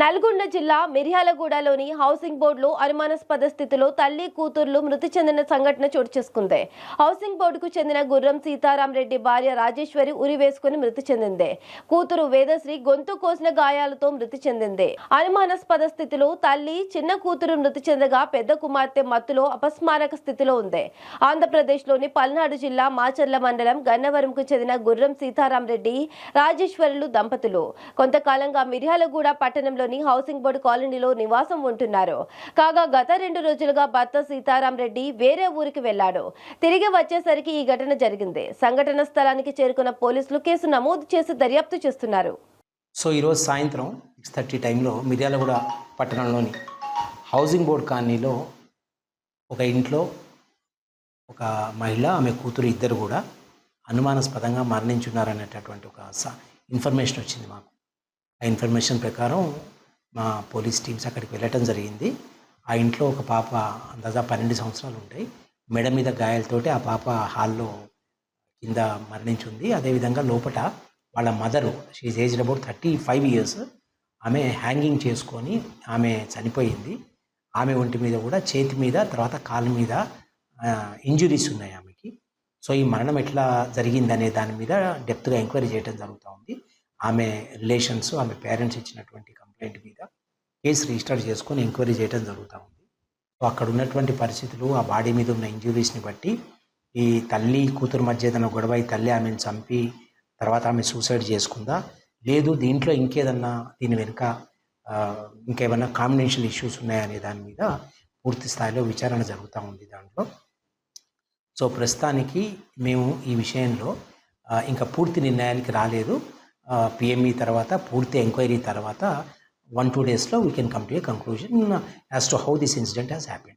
నల్గొండ జిల్లా మిర్యాలగూడలోని హౌసింగ్ బోర్డులో అనుమానాస్పద స్థితిలో తల్లి కూతుర్లు మృతి చెందిన సంఘటన చోటు చేసుకుంది. హౌసింగ్ బోర్డుకు చెందిన గుర్రం సీతారాం రెడ్డి భార్య రాజేశ్వరి ఉరి వేసుకుని మృతి చెందింది. కూతురు వేదశ్రీ గొంతు కోసిన గాయాలతో మృతి చెందింది. అనుమానాస్పద స్థితిలో తల్లి చిన్న కూతురు మృతి చెందగా పెద్ద కుమార్తె మత్తులో అపస్మారక స్థితిలో ఉంది. ఆంధ్రప్రదేశ్లోని పల్నాడు జిల్లా మాచర్ల మండలం గన్నవరంకు చెందిన గుర్రం సీతారాం రెడ్డి రాజేశ్వరులు దంపతులు. కొంతకాలంగా మిర్యాలగూడ పట్టణంలో పట్టణంలోని హౌసింగ్ బోర్డు కాలనీలో నివాసం ఉంటున్నారు. కాగా గత రెండు రోజులుగా భర్త సీతారాం రెడ్డి వేరే ఊరికి వెళ్ళాడు. తిరిగి వచ్చేసరికి ఈ ఘటన జరిగింది. సంఘటన స్థలానికి చేరుకున్న పోలీసులు కేసు నమోదు చేసి దర్యాప్తు చేస్తున్నారు. సో ఈరోజు సాయంత్రం సిక్స్ థర్టీ టైంలో మిర్యాలగూడ పట్టణంలోని హౌసింగ్ బోర్డ్ కాలనీలో ఒక ఇంట్లో ఒక మహిళ ఆమె కూతురు ఇద్దరు కూడా అనుమానాస్పదంగా మరణించున్నారనేటటువంటి ఒక స- ఇన్ఫర్మేషన్ వచ్చింది మాకు. ఆ ఇన్ఫర్మేషన్ ప్రకారం మా పోలీస్ టీమ్స్ అక్కడికి వెళ్ళటం జరిగింది. ఆ ఇంట్లో ఒక పాప అందాజా పన్నెండు సంవత్సరాలు ఉంటాయి మెడ మీద గాయాలతోటి ఆ పాప హాల్లో కింద మరణించింది. అదేవిధంగా లోపట వాళ్ళ mother she's aged about thirty five years ఆమె హ్యాంగింగ్ చేసుకొని ఆమె చనిపోయింది. ఆమె ఒంటి మీద కూడా చేతి మీద తర్వాత కాలు మీద ఇంజురీస్ ఉన్నాయి ఆమెకి. సో ఈ మరణం ఎట్లా జరిగిందనే దాని మీద డెప్త్గా ఎంక్వైరీ చేయడం జరుగుతూ ఉంది. ఆమె రిలేషన్స్ ఆమె పేరెంట్స్ ఇచ్చినటువంటి కంప్లైంట్ కేసు రిజిస్టర్ చేసుకొని ఎంక్వైరీ చేయడం జరుగుతూ ఉంది. సో అక్కడ ఉన్నటువంటి పరిస్థితులు ఆ బాడీ మీద ఉన్న ఇంజురీస్ని బట్టి ఈ తల్లి కూతురు మధ్య ఏదైనా గొడవ ఈ తల్లి ఆమెను చంపి తర్వాత ఆమె సూసైడ్ చేసుకుందా? లేదు దీంట్లో ఇంకేదన్నా దీని వెనుక ఇంకేమైనా కాంబినేషన్ ఇష్యూస్ ఉన్నాయనే దాని మీద పూర్తి స్థాయిలో విచారణ జరుగుతూ ఉంది దాంట్లో. సో ప్రస్తుతానికి మేము ఈ విషయంలో ఇంకా పూర్తి నిర్ణయానికి రాలేదు. పిఎంఈ తర్వాత పూర్తి ఎంక్వైరీ తర్వాత one two days later we can come to a conclusion as to how this incident has happened.